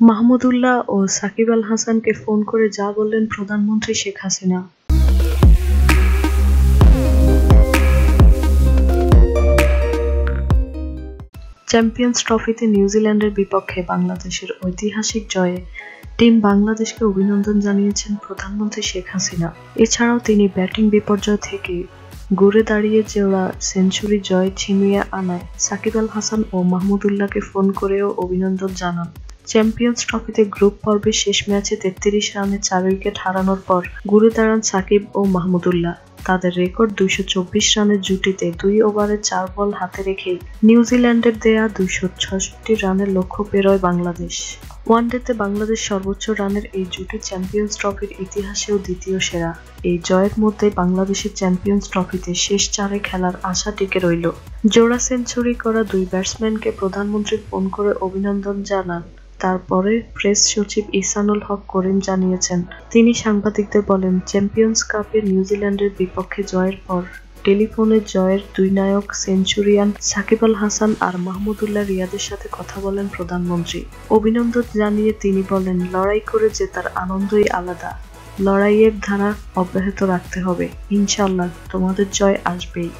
মাহমুদুল্লাহ ও সাকিব আল হাসানকে ফোন করে যা বললেন প্রধানমন্ত্রী শেখ হাসিনা। চ্যাম্পিয়ন্স ট্রফিতে নিউজিল্যান্ডের বিপক্ষে বাংলাদেশের ঐতিহাসিক জয়ে টিম বাংলাদেশকে অভিনন্দন জানিয়েছেন প্রধানমন্ত্রী শেখ হাসিনা। এছাড়াও তিনি ব্যাটিং বিপর্যয় থেকে ঘুরে দাঁড়িয়ে জোড়া সেঞ্চুরি জয় ছিনিয়ে আনায় সাকিব আল হাসান ও মাহমুদুল্লাহকে ফোন করেও অভিনন্দন জানান। চ্যাম্পিয়ন্স ট্রফিতে গ্রুপ পর্বের শেষ ম্যাচে তেত্রিশ রানে চার উইকেট হারানোর পর ঘুরে দাঁড়ান সাকিব ও মাহমুদুল্লাহ তাদের রেকর্ড দুইশো চব্বিশ রানের জুটিতে দুই ওভারে চার বল হাতে রেখেই নিউজিল্যান্ডের দেয়া দুইশো ছষট্টি রানের লক্ষ্য পেরোয় বাংলাদেশ। ওয়ানডেতে বাংলাদেশ সর্বোচ্চ রানের এই জুটি চ্যাম্পিয়ন্স ট্রফির ইতিহাসেও দ্বিতীয় সেরা। এই জয়ের মধ্যে বাংলাদেশের চ্যাম্পিয়ন্স ট্রফিতে শেষ চারে খেলার আশা টিকে রইল। জোড়া সেঞ্চুরি করা দুই ব্যাটসম্যানকে প্রধানমন্ত্রী ফোন করে অভিনন্দন জানান। তারপরে প্রেস সচিব ইহসানুল হক করিম জানিয়েছেন, তিনি সাংবাদিকদের বলেন, চ্যাম্পিয়ন্স কাপে নিউজিল্যান্ডের বিপক্ষে জয়ের পর টেলিফোনে জয়ের দুই নায়ক সেঞ্চুরিয়ান সাকিব আল হাসান আর মাহমুদুল্লাহ রিয়াদের সাথে কথা বলেন প্রধানমন্ত্রী। অভিনন্দন জানিয়ে তিনি বলেন, লড়াই করে জেতার আনন্দই আলাদা। লড়াইয়ের ধারা অব্যাহত রাখতে হবে। ইনশাল্লাহ তোমাদের জয় আসবেই।